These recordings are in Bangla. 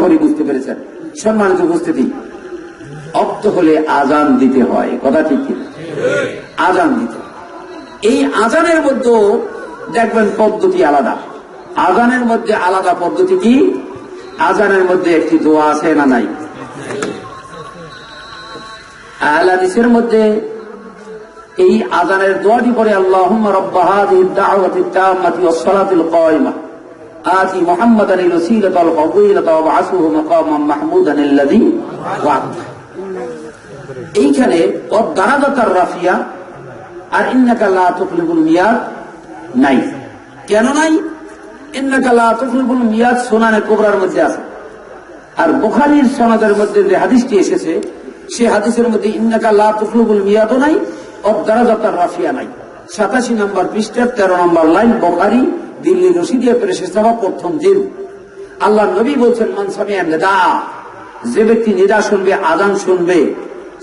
করি বুঝতে পেরেছেন। সম্মানিত উপস্থিতি অক্ত হলে আজান দিতে হয়। কথা ঠিক কি আজান দিতে এই আজানের মধ্যে দেখবেন পদ্ধতি আলাদা। আজানের মধ্যে আলাদা পদ্ধতি কি? আজানের মধ্যে একটি দোয়া আছে না নাই? আহলাদিসের মধ্যে এই আজানের দোয়াটি পরে আল্লাহ রব্বা হাদিহি দাওয়াতি তাম্মাতি ওয়াস সালাতিল কায়িমা آتي محمدا الوسيلة والفضيلة وابعثه مقاما محمودا الذي وعده এইখানে অদ্দারাদাতার রাফিয়া আর ইন্নাকা লা তুকলিবুল মিয়াদ নাই কেন নাই ইন্নাকা লা তুকলিবুল মিয়াদ সুনানে কোবরার মধ্যে আছে আর বুখারীর সনদের মধ্যে যে হাদিসটি এসেছে সেই হাদিসের মধ্যে ইন্নাকা লা তুকলিবুল মিয়াদও নাই অদ্দারাদাতার রাফিয়া নাই সাতাশি নম্বর পৃষ্ঠার তেরো নম্বর লাইন বুখারী দিল্লি রশিদিয়া প্রেস ইসলামা প্রথম দিন আল্লাহ নবী বলছেন মানসামিয়া নেদা যে ব্যক্তি নিদা শুনবে আজান শুনবে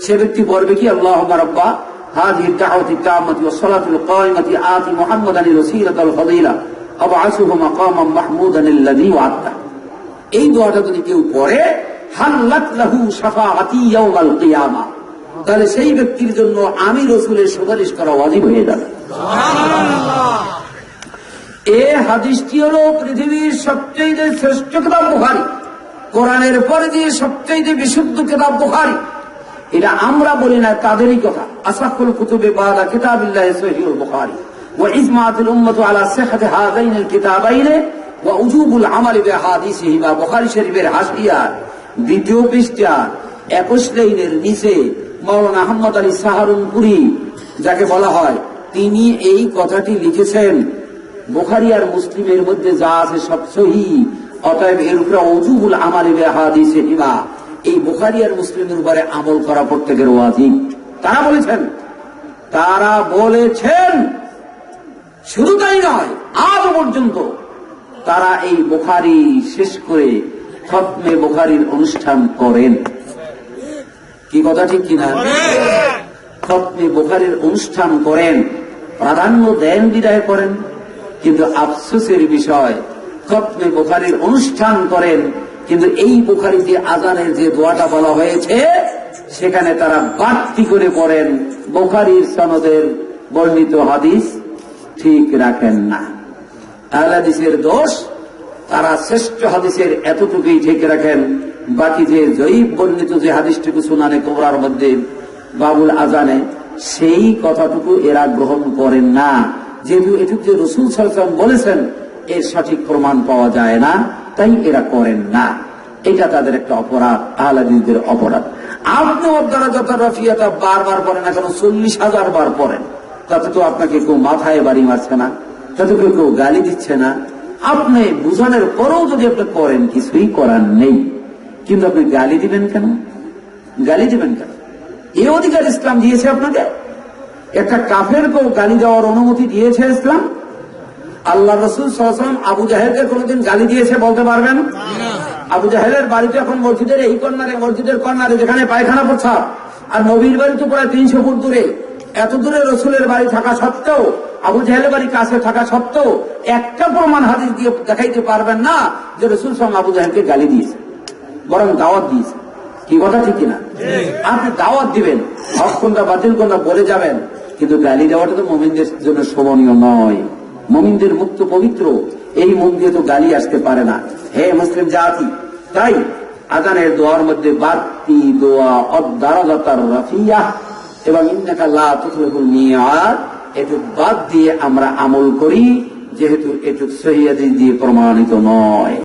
সে ব্যক্তি বলবে কি আল্লাহ রব্বা هذه الدعوة التامة والصلاة القائمة آتي محمدا الوسيلة الفضيلة أبعثه مقاما محمودا الذي وعدته এই দোয়াটা যদি কেউ পড়ে হাল্লাত লাহু শাফাআতি ইয়াউমাল কিয়ামা তাহলে সেই ব্যক্তির জন্য আমি রসুলের সুপারিশ করা ওয়াজিব হয়ে যাবে এ হাদিসটি হল পৃথিবীর সবচেয়ে শ্রেষ্ঠ কিতাব বুখারি কোরআনের পরে দিয়ে সবচেয়ে বিশুদ্ধ কিতাব বুখারি এটা আমরা বলি না তাদেরই কথা আসাফুল কুতুবে বাদা কিতাবিল্লাহ সহিহুল বুখারি وإجماعت الأمة على صحة هذين الكتابين ووجوب العمل بأحاديثهما বুখারী শরীফের হাসিয়ার দ্বিতীয় পৃষ্ঠা একুশ লাইনের নিচে মৌলানা আহমদ আলী সাহারুনপুরি যাকে বলা হয় তিনি এই কথাটি লিখেছেন বোখারি আর মুসলিমের মধ্যে যা আছে সব সহি। অতএব এর উপরে অজুবুল আমালি হাদিসে ইমা এই বোখারি আর মুসলিমের উপরে আমল করা প্রত্যেকের ওয়াজিব। তারা বলেছেন তারা বলেছেন শুধু তাই নয় আজ পর্যন্ত তারা এই বোখারি শেষ করে খতমে বোখারির অনুষ্ঠান করেন। কি কথা ঠিক কিনা? খতমে বোখারির অনুষ্ঠান করেন। প্রাধান্য দেন বিদায় করেন। কিন্তু আফসোসের বিষয় খতমে বোখারির অনুষ্ঠান করেন, কিন্তু এই বোখারিতে আজানের যে দোয়াটা বলা হয়েছে, সেখানে তারা বাড়তি করে পড়েন, বোখারির সনদের বর্ণিত হাদিস ঠিক রাখেন না। হাদিসের দোষ, তারা শ্রেষ্ঠ হাদিসের এতটুকুই ঠিক রাখেন, বাকি যে জয়ীব বর্ণিত যে হাদিসটুকু শুনানে কোবরার মধ্যে বাবুল আজানে, সেই কথাটুকু এরা গ্রহণ করেন না। যেহেতু এটুকু যে রসুল সাল্লাম বলেছেন, এর সঠিক প্রমাণ পাওয়া যায় না, তাই এরা করেন না। এটা তাদের একটা অপরাধ আহলাদিসদের অপরাধ। আপনি আপনারা যত রফিয়াটা বারবার পড়েন এখন চল্লিশ হাজার বার পড়েন, তাতে তো আপনাকে কেউ মাথায় বাড়ি মারছে না, তাতে কেউ কেউ গালি দিচ্ছে না। আপনি বুঝানোর পরেও যদি আপনি করেন, কিছুই করার নেই। কিন্তু আপনি গালি দিবেন কেন? গালি দিবেন কেন? এই অধিকার ইসলাম দিয়েছে আপনাকে? একটা কাফের কাফেরকেও গালি দেওয়ার অনুমতি দিয়েছে ইসলাম? আল্লাহ রসুল সাল্লাম আবু জাহেদকে কোনোদিন গালি দিয়েছে বলতে পারবেন? আবু জাহেদের বাড়িতে এখন মসজিদের এই কর্নারে মসজিদের কর্নারে যেখানে পায়খানা প্রস্রাব আর নবীর বাড়ি তো প্রায় তিনশো ফুট দূরে এত দূরে রসুলের বাড়ি থাকা সত্ত্বেও আবু জাহেলের বাড়ি কাছে থাকা সত্ত্বেও একটা প্রমাণ হাদিস দিয়ে দেখাইতে পারবেন না যে রসুল সঙ্গে আবু জাহেলকে গালি দিয়েছে বরং দাওয়াত দিয়েছে। কি কথা ঠিক কিনা? আপনি দাওয়াত দিবেন হক কোনটা বাতিল কোনটা বলে যাবেন কিন্তু গালি দেওয়াটা তো মোমিনদের জন্য শোভনীয় নয়। মোমিনদের মুক্ত পবিত্র, এই মন দিয়ে তো গালি আসতে পারে না। হে মুসলিম জাতি, তাই আজানের দোয়ার মধ্যে বাড়তি দোয়া, অদ্দারদাতার রাফিয়া এবং ইন্নাকা লা তুখলিফুল মিয়াদ, এটুক বাদ দিয়ে আমরা আমল করি, যেহেতু এটুক সহিয়াদি দিয়ে প্রমাণিত নয়।